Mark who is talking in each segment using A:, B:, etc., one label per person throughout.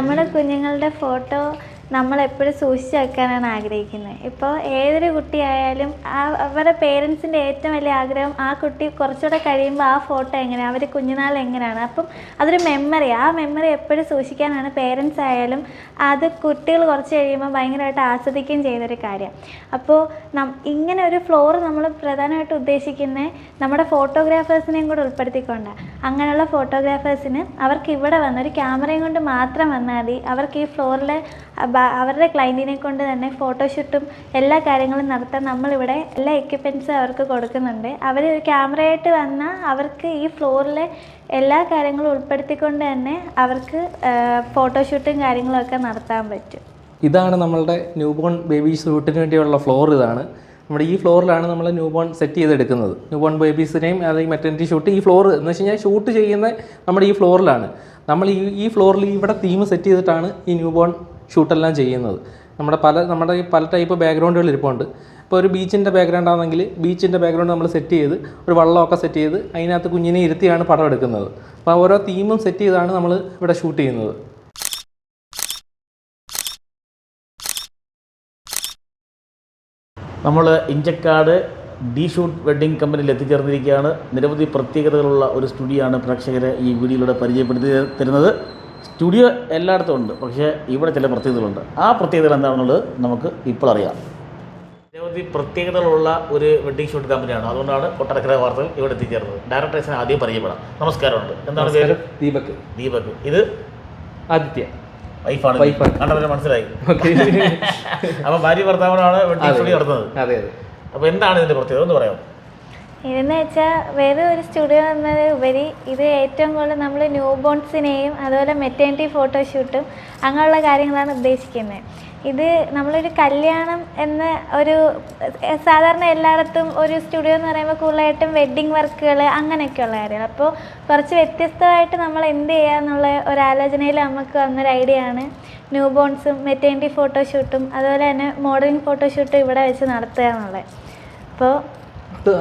A: നമ്മുടെ കുഞ്ഞുങ്ങളുടെ ഫോട്ടോ നമ്മൾ എപ്പോഴും സൂക്ഷിച്ച് വെക്കാനാണ് ആഗ്രഹിക്കുന്നത്. ഇപ്പോൾ ഏതൊരു കുട്ടിയായാലും ആ അവരുടെ പേരൻസിന്റെ ഏറ്റവും വലിയ ആഗ്രഹം ആ കുട്ടി കുറച്ചുകൂടെ കഴിയുമ്പോൾ ആ ഫോട്ടോ എങ്ങനെയാണ് അവർ കുഞ്ഞുനാൾ എങ്ങനെയാണ്. അപ്പം അതൊരു മെമ്മറി ആ മെമ്മറി എപ്പോഴും സൂക്ഷിക്കാനാണ് പേരൻസ് ആയാലും അത് കുട്ടികൾ കുറച്ച് കഴിയുമ്പോൾ ഭയങ്കരമായിട്ട് ആസ്വദിക്കുകയും ചെയ്തൊരു കാര്യം. അപ്പോൾ ഇങ്ങനെ ഒരു ഫ്ലോർ നമ്മൾ പ്രധാനമായിട്ട് ഉദ്ദേശിക്കുന്നത് നമ്മുടെ ഫോട്ടോഗ്രാഫേഴ്സിനെയും കൂടെ ഉൾപ്പെടുത്തിക്കൊണ്ട്. അങ്ങനെയുള്ള ഫോട്ടോഗ്രാഫേഴ്സിന് അവർക്ക് ഇവിടെ വന്ന് ഒരു ക്യാമറയും കൊണ്ട് മാത്രം വന്നാൽ മതി. അവർക്ക് ഈ ഫ്ലോറിലെ അവരുടെ ക്ലൈന്റിനെ കൊണ്ട് തന്നെ ഫോട്ടോഷൂട്ടും എല്ലാ കാര്യങ്ങളും നടത്താൻ നമ്മളിവിടെ എല്ലാ എക്യുപ്മെന്റ്സും അവർക്ക് കൊടുക്കുന്നുണ്ട്. അവർ ഒരു ക്യാമറയായിട്ട് വന്നാൽ അവർക്ക് ഈ ഫ്ലോറിലെ എല്ലാ കാര്യങ്ങളും ഉൾപ്പെടുത്തിക്കൊണ്ട് തന്നെ അവർക്ക് ഫോട്ടോഷൂട്ടും കാര്യങ്ങളൊക്കെ നടത്താൻ പറ്റും.
B: ഇതാണ് നമ്മളുടെ ന്യൂ ബോൺ ബേബി ഷൂട്ടിന് വേണ്ടിയുള്ള ഫ്ലോർ ഇതാണ്. നമ്മുടെ ഈ ഫ്ലോറിലാണ് നമ്മൾ ന്യൂ ബോൺ സെറ്റ് ചെയ്തെടുക്കുന്നത്. ന്യൂ ബോൺ ബേബീസിനെയും അല്ലെങ്കിൽ മെറ്റർണിറ്റി ഷൂട്ട് ഈ ഫ്ലോർ എന്ന് വെച്ച് കഴിഞ്ഞാൽ ഷൂട്ട് ചെയ്യുന്ന നമ്മുടെ ഈ ഫ്ലോറിലാണ് നമ്മൾ ഈ ഈ ഫ്ലോറിൽ ഇവിടെ തീം സെറ്റ് ചെയ്തിട്ടാണ് ഈ ന്യൂ ബോൺ ഷൂട്ടെല്ലാം ചെയ്യുന്നത്. നമ്മുടെ പല നമ്മുടെ പല ടൈപ്പ് ബാക്ക്ഗ്രൗണ്ടുകൾ ഇരിപ്പുണ്ട്. ഇപ്പോൾ ഒരു ബീച്ചിന്റെ ബാക്ക്ഗ്രൗണ്ട് ആണെങ്കിൽ ബീച്ചിന്റെ ബാക്ക്ഗ്രൗണ്ട് നമ്മൾ സെറ്റ് ചെയ്ത് ഒരു വള്ളമൊക്കെ സെറ്റ് ചെയ്ത് അതിനകത്ത് കുഞ്ഞിനെ ഇരുത്തിയാണ് പടം എടുക്കുന്നത്. അപ്പോൾ ഓരോ തീമും സെറ്റ് ചെയ്താണ് നമ്മൾ ഇവിടെ ഷൂട്ട് ചെയ്യുന്നത്.
C: നമ്മൾ ഇഞ്ചക്കാട് ഡി ഷൂട്ട് വെഡ്ഡിംഗ് കമ്പനിയിൽ എത്തിച്ചേർന്നിരിക്കുകയാണ്. നിരവധി പ്രത്യേകതകളുള്ള ഒരു സ്റ്റുഡിയോ ആണ് പ്രേക്ഷകരെ ഈ വീഡിയോയിലൂടെ പരിചയപ്പെടുത്തി തരുന്നത്. സ്റ്റുഡിയോ എല്ലായിടത്തും ഉണ്ട്. പക്ഷേ ഇവിടെ ചില പ്രത്യേകതകളുണ്ട്. ആ പ്രത്യേകതകൾ എന്താണെന്നുള്ളത് നമുക്ക് ഇപ്പോൾ അറിയാം. നിരവധി പ്രത്യേകതകളുള്ള ഒരു വെഡ്ഡിംഗ് ഷൂട്ട് കമ്പനിയാണ് അതുകൊണ്ടാണ് കൊട്ടടക്കര വാർത്തകൾ ഇവിടെ എത്തിച്ചേർന്നത്. ഡയറക്ടേഴ്സിനെ ആദ്യം പരിചയപ്പെടാം. നമസ്കാരമുണ്ട്. എന്താണ് പേര്?
B: ദീപക്.
C: ദീപക്. ഇത്?
B: ആദിത്യ.
C: വൈഫാണ്
B: വൈഫാണ്.
C: കണ്ടവരെ മനസ്സിലായി.
B: അപ്പൊ
C: അപ്പോൾ ഭാര്യ ഭർത്താവിനാണ് വെഡ്ഡിംഗ് ഷൂട്ട് നടത്തുന്നത്.
B: അതെ അതെ.
C: അപ്പോൾ എന്താണ് ഇതിന്റെ പ്രത്യേകത? ഒന്ന് പറയാം
A: ഇതെന്ന് വെച്ചാൽ വേറെ ഒരു സ്റ്റുഡിയോ എന്നത് ഉപരി ഇത് ഏറ്റവും കൂടുതൽ നമ്മൾ ന്യൂ ബോൺസിനെയും അതുപോലെ മെറ്റേണിറ്റി ഫോട്ടോഷൂട്ടും അങ്ങനെയുള്ള കാര്യങ്ങളാണ് ഉദ്ദേശിക്കുന്നത് ഇത് നമ്മളൊരു കല്യാണം എന്ന ഒരു സാധാരണ എല്ലായിടത്തും ഒരു സ്റ്റുഡിയോ എന്ന് പറയുമ്പോൾ കൂടുതലായിട്ടും വെഡ്ഡിങ് വർക്കുകൾ അങ്ങനെയൊക്കെയുള്ള കാര്യങ്ങൾ അപ്പോൾ കുറച്ച് വ്യത്യസ്തമായിട്ട് നമ്മൾ എന്ത് ചെയ്യാന്നുള്ള ഒരു ആലോചനയിൽ നമുക്ക് വന്നൊരു ഐഡിയ ആണ് ന്യൂ ബോൺസും മെറ്റേണിറ്റി ഫോട്ടോഷൂട്ടും അതുപോലെ തന്നെ മോഡലിംഗ് ഫോട്ടോഷൂട്ടും ഇവിടെ വെച്ച് നടത്തുക എന്നുള്ളത്. അപ്പോൾ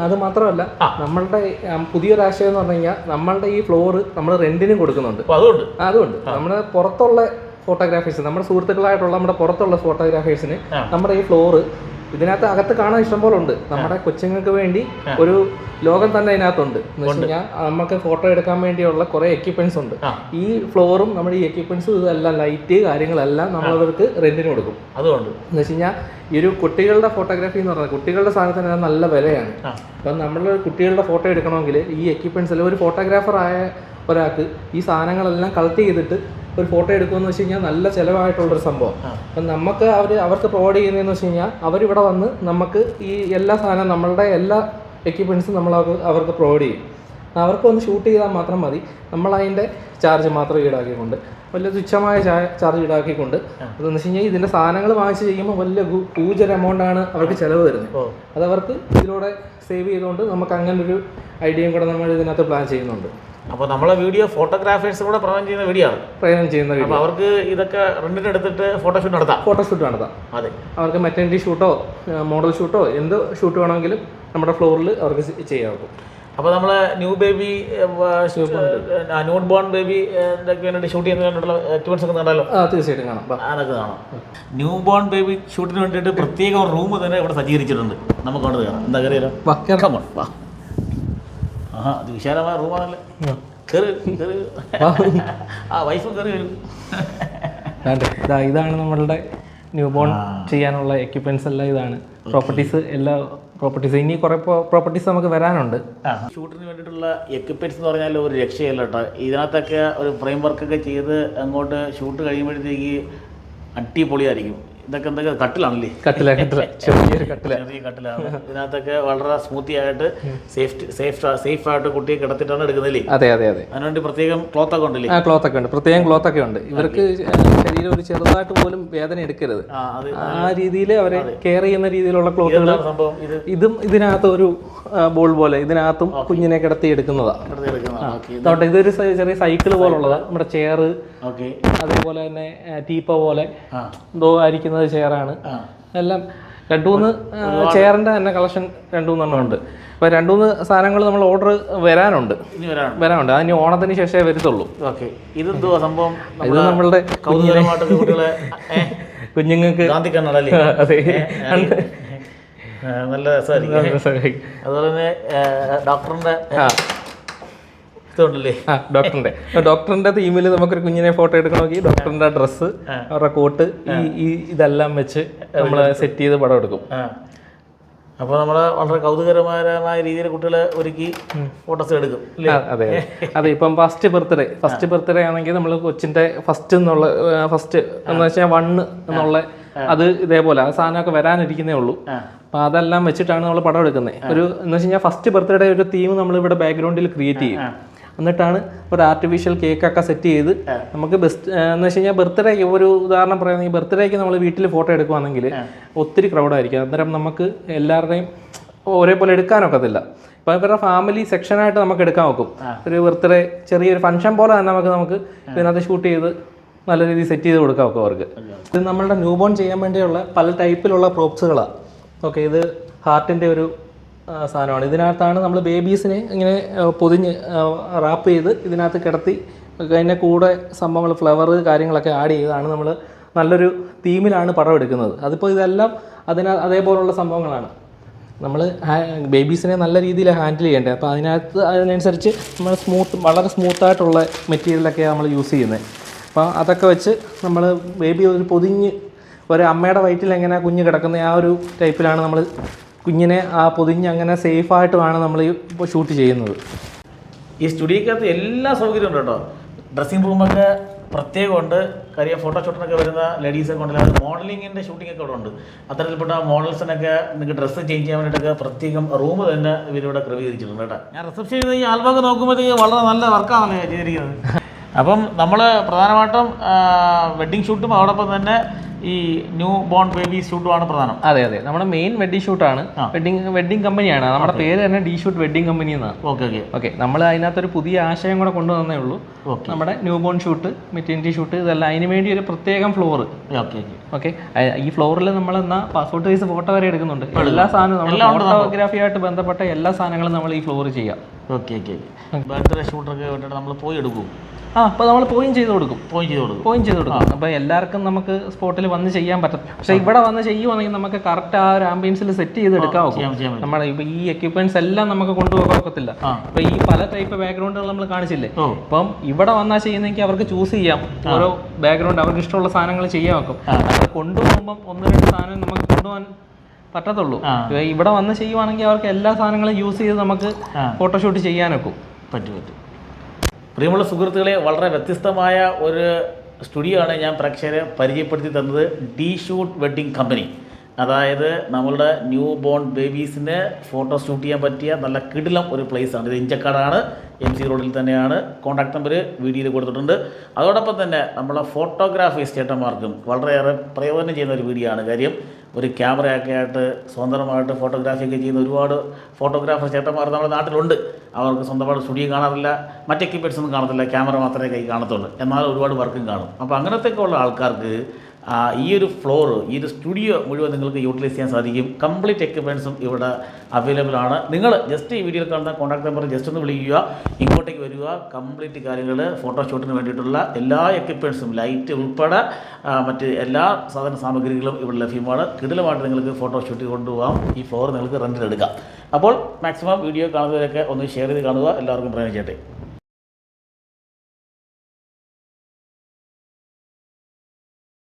B: അത് മാത്രമല്ല നമ്മളുടെ പുതിയൊരു ആശയം എന്ന് പറഞ്ഞു കഴിഞ്ഞാൽ നമ്മളുടെ ഈ ഫ്ലോറ് നമ്മൾ റെന്റിനും കൊടുക്കുന്നുണ്ട്.
C: അതുകൊണ്ട്
B: അതുകൊണ്ട് നമ്മുടെ പുറത്തുള്ള ഫോട്ടോഗ്രാഫേഴ്സ് നമ്മുടെ സുഹൃത്തുക്കളായിട്ടുള്ള നമ്മുടെ പുറത്തുള്ള ഫോട്ടോഗ്രാഫേഴ്സിന്. നമ്മുടെ ഈ ഫ്ലോറ് ഇതിനകത്ത് അകത്ത് കാണാൻ ഇഷ്ടംപോലെ ഉണ്ട്. നമ്മുടെ കൊച്ചുങ്ങൾക്ക് വേണ്ടി ഒരു ലോകം തന്നെ അതിനകത്തുണ്ട് എന്ന് വെച്ച് കഴിഞ്ഞാൽ നമുക്ക് ഫോട്ടോ എടുക്കാൻ വേണ്ടിയുള്ള കുറെ എക്യുപ്മെന്റ്സ് ഉണ്ട്. ഈ ഫ്ലോറും നമ്മുടെ ഈ എക്യുപ്മെന്റ്സ് ഇതെല്ലാം ലൈറ്റ് കാര്യങ്ങളെല്ലാം നമ്മളവർക്ക് റെന്റിന് കൊടുക്കും.
C: അതുകൊണ്ട്.
B: എന്ന് വെച്ച് കഴിഞ്ഞാൽ ഈ ഒരു കുട്ടികളുടെ ഫോട്ടോഗ്രാഫി എന്ന് പറഞ്ഞാൽ കുട്ടികളുടെ സാധനത്തിന് നല്ല വിലയാണ്. അപ്പം നമ്മൾ കുട്ടികളുടെ ഫോട്ടോ എടുക്കണമെങ്കിൽ ഈ എക്യുപ്മെന്റ്സ് അല്ലെങ്കിൽ ഒരു ഫോട്ടോഗ്രാഫർ ആയ ഒരാൾക്ക് ഈ സാധനങ്ങളെല്ലാം കളക്ട് ചെയ്തിട്ട് ഒരു ഫോട്ടോ എടുക്കുമെന്ന് വെച്ച് കഴിഞ്ഞാൽ നല്ല ചിലവായിട്ടുള്ളൊരു സംഭവം. അപ്പം നമുക്ക് അവർ അവർക്ക് പ്രൊവൈഡ് ചെയ്യുന്നതെന്ന് വെച്ച് കഴിഞ്ഞാൽ അവരിവിടെ വന്ന് നമുക്ക് ഈ എല്ലാ സാധനം നമ്മളുടെ എല്ലാ എക്യുപ്മെന്റ്സും നമ്മൾ അവർക്ക് അവർക്ക് പ്രൊവൈഡ് ചെയ്യും. അവർക്ക് വന്ന് ഷൂട്ട് ചെയ്താൽ മാത്രം മതി. നമ്മൾ അതിന്റെ ചാർജ് മാത്രം ഈടാക്കിക്കൊണ്ട് വലിയ തുച്ഛമായ ചാർജ് ഈടാക്കിക്കൊണ്ട്. അതെന്ന് വെച്ച് കഴിഞ്ഞാൽ ഇതിന്റെ സാധനങ്ങൾ വാങ്ങിച്ച് ചെയ്യുമ്പോൾ വലിയ ഗു- കൂജൊരു എമൗണ്ട് ആണ് അവർക്ക് ചിലവ് വരുന്നത്.
C: അതവർക്ക്
B: അത് അവർക്ക് ഇതിലൂടെ സേവ് ചെയ്തുകൊണ്ട് നമുക്ക് അങ്ങനെ ഒരു ഐഡിയയും കൂടെ നമ്മൾ ഇതിനകത്ത് പ്ലാൻ ചെയ്യുന്നുണ്ട്.
C: അപ്പോൾ നമ്മളെ വീഡിയോ ഫോട്ടോഗ്രാഫേഴ്സ് കൂടെ പ്രൊവൈഡ് ചെയ്യുന്ന വീഡിയോ ആണ്.
B: പ്രയോജനം ചെയ്യുന്ന
C: അപ്പോൾ
B: വീഡിയോ
C: അവർക്ക് ഇതൊക്കെ റെന്റിന് എടുത്തിട്ട് ഫോട്ടോഷൂട്ട് നടത്താം.
B: ഫോട്ടോഷൂട്ട് നടത്താം.
C: അതെ.
B: അവർക്ക് മെറ്റേണിറ്റി ഷൂട്ടോ മോഡൽ ഷൂട്ടോ എന്ത് ഷൂട്ട് വേണമെങ്കിലും നമ്മുടെ ഫ്ലോറിൽ അവർക്ക് ചെയ്യാവും
C: അപ്പോൾ നമ്മൾ new baby new born baby വേണ്ടി ഷൂട്ട് ചെയ്യുന്നതിനുള്ള എക്യുപ്മെന്റ്സ് ഒക്കെ കണ്ടല്ലോ
B: തീർച്ചയായിട്ടും കാണാം.
C: അതൊക്കെ കാണാം. ന്യൂ ബോൺ ബേബി ഷൂട്ടിന് വേണ്ടിയിട്ട് പ്രത്യേക റൂം തന്നെ ഇവിടെ സജ്ജീകരിച്ചിട്ടുണ്ട്. നമുക്ക് കാണാം എന്താ കാര്യം
B: വാ, കേറാം.
C: വാ. ആഹാ അത് വിശാലമായ റൂമാണല്ലേ കയറി കയറി ആ വൈഫും കയറി വരും.
B: ഇതാണ് നമ്മളുടെ ന്യൂ ബോൺ ചെയ്യാനുള്ള എക്യുപ്മെന്റ്സ് എല്ലാം ഇതാണ്. പ്രോപ്പർട്ടീസ് എല്ലാ പ്രോപ്പർട്ടീസ് ഇനി കുറേ പ്രോപ്പർട്ടീസ് നമുക്ക് വരാനുണ്ട്.
C: ഷൂട്ടിന് വേണ്ടിയിട്ടുള്ള എക്യുപ്മെന്റ്സ് എന്ന് പറഞ്ഞാൽ ഒരു രക്ഷയല്ല കേട്ടോ. ഇതിനകത്തൊക്കെ ഒരു ഫ്രെയിം വർക്കൊക്കെ ചെയ്ത് അങ്ങോട്ട് ഷൂട്ട് കഴിയുമ്പോഴത്തേക്ക് അടിപൊളിയായിരിക്കും. ഇതൊക്കെ എന്തൊക്കെ? കട്ടിലാണല്ലേ?
B: കട്ടില കട്ടില. ചെറിയൊരു കട്ടില.
C: ചെറിയ കട്ടിലാണ്. ഇതിനകത്തൊക്കെ വളരെ സ്മൂത്തി ആയിട്ട് സേഫ്റ്റി സേഫ് സേഫ് ആയിട്ട് കുട്ടിയെ കിടത്തിട്ടാണ് എടുക്കുന്നില്ലേ
B: അതെ അതെ അതെ.
C: അതിനുവേണ്ടി പ്രത്യേകം ക്ലോത്ത് ഒക്കെ ഉണ്ടല്ലേ?
B: ആ ക്ലോത്ത് ഒക്കെ ഉണ്ട്. പ്രത്യേകം ക്ലോത്ത് ഒക്കെ ഉണ്ട്. ഇവർക്ക് ശരീരം ഒരു ചെറുതായിട്ട് പോലും വേദന എടുക്കരുത്.
C: ആ
B: രീതിയിൽ അവരെ കെയർ ചെയ്യുന്ന രീതിയിലുള്ള ക്ലോത്തുകൾ
C: ഇത്
B: ഇതും ഇതിനകത്ത് ഒരു ബോൾ പോലെ. ഇതിനകത്തും കുഞ്ഞിനെ കിടത്തി
C: എടുക്കുന്നതാ.
B: അതുകൊണ്ട് ഇതൊരു ചെറിയ സൈക്കിൾ പോലുള്ളതാണ് നമ്മുടെ ചെയർ അതേപോലെ തന്നെ ടീപ്പ പോലെ
C: എന്തോ
B: എന്തോ ആയിരിക്കുന്നത് ചെയറാണ് എല്ലാം രണ്ട് മൂന്ന് ചെയറിന്റെ തന്നെ കളക്ഷൻ രണ്ട് മൂന്നെണ്ണം ഉണ്ട്. അപ്പോൾ രണ്ട് മൂന്ന് സാധനങ്ങൾ നമ്മൾ ഓർഡർ വരാനുണ്ട്. വരാനുണ്ട്. അതിന് ഓണത്തിന് ശേഷമേ വരത്തുള്ളൂ.
C: ഓക്കെ. ഇതെന്തോ സംഭവം?
B: ഇത് നമ്മളുടെ കുഞ്ഞുങ്ങൾക്ക് അതെ.
C: നല്ല രസമായിരിക്കും. അതുപോലെ തന്നെ ഡോക്ടറിന്റെ ഇതുണ്ടല്ലേ
B: ഡോക്ടറിന്റെ. ഡോക്ടറിന്റെ തീമിൽ നമുക്കൊരു കുഞ്ഞിനെ ഫോട്ടോ എടുക്കണമെങ്കിൽ ഡോക്ടറിന്റെ ഡ്രസ്സ് അവരുടെ കോട്ട് ഈ ഇതെല്ലാം വെച്ച് നമ്മൾ സെറ്റ് ചെയ്ത് പടം എടുക്കും.
C: അപ്പോൾ നമ്മൾ വളരെ കൗതുകരമായ രീതിയിൽ കുട്ടികളെ ഒരുക്കി ഫോട്ടോസ് എടുക്കും
B: അതെ അതെ. ഇപ്പം ഫസ്റ്റ് ബർത്ത്ഡേ ഫസ്റ്റ് ബർത്ത്ഡേ ആണെങ്കിൽ നമ്മൾ കൊച്ചിന്റെ ഫസ്റ്റ് എന്നുള്ള ഫസ്റ്റ് എന്ന് വെച്ചാൽ വണ്ണ് എന്നുള്ള അത് ഇതേപോലെ ആ സാധനമൊക്കെ വരാനിരിക്കുന്നേ ഉള്ളൂ.
C: അപ്പൊ
B: അപ്പോൾ അതെല്ലാം വെച്ചിട്ടാണ് നമ്മൾ പടം എടുക്കുന്നത് ഒരു എന്ന് വെച്ച് കഴിഞ്ഞാൽ ഫസ്റ്റ് ബർത്ത്ഡേ ഒരു തീം നമ്മൾ ഇവിടെ ബാക്ക്ഗ്രൗണ്ടിൽ ക്രിയേറ്റ് ചെയ്യും. എന്നിട്ടാണ് ഒരു ആർട്ടിഫിഷ്യൽ കേക്കൊക്കെ സെറ്റ് ചെയ്ത് നമുക്ക് ബെസ്റ്റ് എന്ന് വെച്ച് കഴിഞ്ഞാൽ ബർത്ത്ഡേ ഒരു ഉദാഹരണം പറയുകയാണെങ്കിൽ ബർത്ത്ഡേക്ക് നമ്മൾ വീട്ടിൽ ഫോട്ടോ എടുക്കുവാണെങ്കിൽ ഒത്തിരി ക്രൗഡായിരിക്കും അന്നേരം നമുക്ക് എല്ലാവരുടെയും ഒരേപോലെ എടുക്കാനൊക്കത്തില്ല ഇപ്പം ഇവരുടെ ഫാമിലി സെക്ഷനായിട്ട് നമുക്ക് എടുക്കാൻ നോക്കും ഒരു ബർത്ത്ഡേ ചെറിയൊരു ഫംഗ്ഷൻ പോലെ തന്നെ നമുക്ക് നമുക്ക് ഇതിനകത്ത് ഷൂട്ട് ചെയ്ത് നല്ല രീതിയിൽ സെറ്റ് ചെയ്ത് കൊടുക്കാൻ നോക്കും അവർക്ക്. ഇത് നമ്മളുടെ ന്യൂബോൺ ചെയ്യാൻ വേണ്ടിയുള്ള പല ടൈപ്പിലുള്ള പ്രോപ്സുകളാണ് ഓക്കെ ഇത് ഹാർട്ടിന്റെ ഒരു സാധനമാണ്. ഇതിനകത്താണ് നമ്മൾ ബേബീസിനെ ഇങ്ങനെ പൊതിഞ്ഞ് റാപ്പ് ചെയ്ത് ഇതിനകത്ത് കിടത്തി അതിന്റെ കൂടെ സംഭവങ്ങൾ ഫ്ലവർ കാര്യങ്ങളൊക്കെ ആഡ് ചെയ്താണ് നമ്മൾ നല്ലൊരു തീമിലാണ് പടം എടുക്കുന്നത്. അതിപ്പോൾ ഇതെല്ലാം അതിന അതേപോലുള്ള സംഭവങ്ങളാണ്. നമ്മൾ ബേബീസിനെ നല്ല രീതിയിൽ ഹാൻഡിൽ ചെയ്യേണ്ടത് അപ്പോൾ അതിനകത്ത് അതിനനുസരിച്ച് നമ്മൾ സ്മൂത്ത് വളരെ സ്മൂത്തായിട്ടുള്ള മെറ്റീരിയലൊക്കെ നമ്മൾ യൂസ് ചെയ്യുന്നത് അപ്പോൾ അതൊക്കെ വെച്ച് നമ്മൾ ബേബി ഒരു പൊതിഞ്ഞ് ഒരു അമ്മയുടെ വയറ്റിൽ എങ്ങനെ കുഞ്ഞ് കിടക്കുന്ന ആ ഒരു ടൈപ്പിലാണ് നമ്മൾ കുഞ്ഞിനെ ആ പൊതിഞ്ഞ് അങ്ങനെ സേഫായിട്ട് വേണം നമ്മൾ ഇപ്പോൾ ഷൂട്ട് ചെയ്യുന്നത്.
C: ഈ സ്റ്റുഡിയോക്കകത്ത് എല്ലാ സൗകര്യവും ഉണ്ട് കേട്ടോ. ഡ്രസ്സിംഗ് റൂമൊക്കെ പ്രത്യേകമുണ്ട്. കാര്യം ഫോട്ടോഷൂട്ടിനൊക്കെ വരുന്ന ലേഡീസൊക്കെ ഉണ്ടല്ലോ മോഡലിങ്ങിന്റെ ഷൂട്ടിംഗ് ഒക്കെ ഇവിടെ ഉണ്ട്. അത്തരത്തിൽപ്പെട്ട മോഡൽസിനൊക്കെ നിങ്ങൾക്ക് ഡ്രസ്സ് ചേഞ്ച് ചെയ്യാൻ വേണ്ടിയിട്ടൊക്കെ പ്രത്യേകം റൂം തന്നെ ഇവരിവിടെ ക്രമീകരിച്ചിട്ടുണ്ട് കേട്ടോ. ഞാൻ റിസപ്ഷൻ ചെയ്ത് ഈ ആൽബമൊക്കെ നോക്കുമ്പോഴത്തേക്ക് വളരെ നല്ല വർക്കാണല്ലോ ചെയ്തിരിക്കുന്നത്. അപ്പം നമ്മൾ പ്രധാനമായിട്ടും വെഡ്ഡിങ് ഷൂട്ടും അതോടൊപ്പം തന്നെ ഈ ന്യൂ ബോൺ ബേബി ഷൂട്ടുമാണ് പ്രധാനം.
B: അതെ അതെ. നമ്മുടെ മെയിൻ വെഡിങ് ഷൂട്ടാണ് വെഡ്ഡിംഗ് വെഡ്ഡിംഗ് കമ്പനിയാണ് നമ്മുടെ പേര് തന്നെ ഡി ഷൂട്ട് വെഡ്ഡിംഗ് കമ്പനി എന്നാണ്
C: ഓക്കെ ഓക്കെ
B: ഓക്കെ നമ്മൾ അതിനകത്തൊരു പുതിയ ആശയം കൂടെ കൊണ്ടുവന്നേ ഉള്ളൂ. നമ്മുടെ new born shoot maternity shoot ഇതെല്ലാം അതിന് വേണ്ടി ഒരു പ്രത്യേകം ഫ്ലോർ
C: ഓക്കെ ഓക്കെ
B: ഈ ഫ്ലോറിൽ നമ്മൾ എന്നാ പാസ്പോർട്ട് സൈസ് ഫോട്ടോ വരെ എടുക്കുന്നുണ്ട്. എല്ലാ സാധനവും ഫോട്ടോഗ്രാഫിയായിട്ട് ബന്ധപ്പെട്ട എല്ലാ സാധനങ്ങളും നമ്മൾ ഈ ഫ്ലോർ ചെയ്യാം.
C: ഓക്കെ ഓക്കെ ഓക്കെ ബർത്ത്ഡേ ഷൂട്ടൊക്കെ വേണ്ടിയിട്ട് നമ്മൾ പോയി എടുക്കും.
B: ആ അപ്പോൾ നമ്മൾ പോയിന്റ് ചെയ്ത് കൊടുക്കും.
C: പോയി ചെയ്ത് കൊടുക്കും.
B: പോയിന്റ് ചെയ്ത് കൊടുക്കും. അപ്പോൾ എല്ലാവർക്കും നമുക്ക് സ്പോട്ടിൽ വന്ന് ചെയ്യാൻ പറ്റും. പക്ഷേ ഇവിടെ വന്ന് ചെയ്യുവാണെങ്കിൽ നമുക്ക് കറക്റ്റ് ആ ഒരു ആംബിയൻസിൽ സെറ്റ് ചെയ്ത് എടുക്കാൻ
C: പറ്റും.
B: നമ്മുടെ ഈ എക്യുപ്മെന്റ്സ് എല്ലാം നമുക്ക് കൊണ്ടുപോകാൻ ഒക്കത്തില്ല. അപ്പോൾ ഈ പല ടൈപ്പ് ബാക്ക്ഗ്രൗണ്ടുകൾ നമ്മൾ കാണിച്ചില്ലേ? അപ്പം ഇവിടെ വന്നാൽ ചെയ്യുന്നെങ്കിൽ അവർക്ക് ചൂസ് ചെയ്യാം. ഓരോ ബാക്ക്ഗ്രൗണ്ട് അവർക്ക് ഇഷ്ടമുള്ള സാധനങ്ങൾ ചെയ്യാൻ വെക്കും. അത് കൊണ്ടുപോകുമ്പം ഒന്ന് രണ്ട് സാധനം നമുക്ക് കൊണ്ടുപോകാൻ പറ്റത്തുള്ളൂ. ഇവിടെ വന്ന് ചെയ്യുവാണെങ്കിൽ അവർക്ക് എല്ലാ സാധനങ്ങളും യൂസ് ചെയ്ത് നമുക്ക് ഫോട്ടോഷൂട്ട് ചെയ്യാനൊക്കും
C: പറ്റും പറ്റും. പ്രിയമുള്ള സുഹൃത്തുക്കളെ വളരെ വ്യത്യസ്തമായ ഒരു സ്റ്റുഡിയോ ആണ് ഞാൻ പ്രേക്ഷകരെ പരിചയപ്പെടുത്തി തന്നത്. The shoot wedding company. അതായത് നമ്മളുടെ ന്യൂ ബോൺ ബേബീസിന് ഫോട്ടോ ഷൂട്ട് ചെയ്യാൻ പറ്റിയ നല്ല കിടിലം ഒരു പ്ലേസാണ് ഇത് ഇഞ്ചക്കാടാണ്. എം സി റോഡിൽ തന്നെയാണ് കോൺടാക്ട് നമ്പർ വീഡിയോയിൽ കൊടുത്തിട്ടുണ്ട്. അതോടൊപ്പം തന്നെ നമ്മളെ ഫോട്ടോഗ്രാഫേഴ്സ് ചേട്ടന്മാർക്കും വളരെയേറെ പ്രയോജനം ചെയ്യുന്ന ഒരു വീഡിയോ ആണ് കാര്യം. ഒരു ക്യാമറയൊക്കെ ആയിട്ട് സ്വതന്ത്രമായിട്ട് ഫോട്ടോഗ്രാഫിയൊക്കെ ചെയ്യുന്ന ഒരുപാട് ഫോട്ടോഗ്രാഫർ ചേട്ടന്മാർ നമ്മുടെ നാട്ടിലുണ്ട്. അവർക്ക് സ്വന്തമായിട്ട് സ്റ്റുഡിയോ കാണാറില്ല. മറ്റ് എക്യുപ്മെന്റ്സ് ഒന്നും കാണത്തില്ല. ക്യാമറ മാത്രമേ കൈ കാണത്തുള്ളൂ. എന്നാൽ ഒരുപാട് വർക്കും കാണും. അപ്പോൾ അങ്ങനത്തെയൊക്കെ ഉള്ള ആൾക്കാർക്ക് ഈ ഒരു ഫ്ലോർ ഈ ഒരു സ്റ്റുഡിയോ മുഴുവൻ നിങ്ങൾക്ക് യൂട്ടിലൈസ് ചെയ്യാൻ സാധിക്കും. കംപ്ലീറ്റ് എക്യുപ്മെന്റ്സും ഇവിടെ അവൈലബിൾ ആണ്. നിങ്ങൾ ജസ്റ്റ് ഈ വീഡിയോയിൽ കാണുന്ന കോൺടാക്ട് നമ്പർ ജസ്റ്റ് ഒന്ന് വിളിക്കുക. ഇങ്ങോട്ടേക്ക് വരിക കംപ്ലീറ്റ് കാര്യങ്ങൾ ഫോട്ടോഷൂട്ടിന് വേണ്ടിയിട്ടുള്ള എല്ലാ എക്യുപ്മെൻസും ലൈറ്റ് ഉൾപ്പെടെ മറ്റ് എല്ലാ സാധന സാമഗ്രികളും ഇവിടെ ലഭ്യമാണ്. കിടിലമായിട്ട് നിങ്ങൾക്ക് ഫോട്ടോഷൂട്ട് കൊണ്ടുപോകാം. ഈ ഫ്ലോർ നിങ്ങൾക്ക് റെന്റിലെടുക്കാം അപ്പോൾ മാക്സിമം വീഡിയോ കാണുന്നവരൊക്കെ ഒന്ന് ഷെയർ ചെയ്ത് കാണുക. എല്ലാവർക്കും പ്രയോജനം ചെയ്യട്ടെ.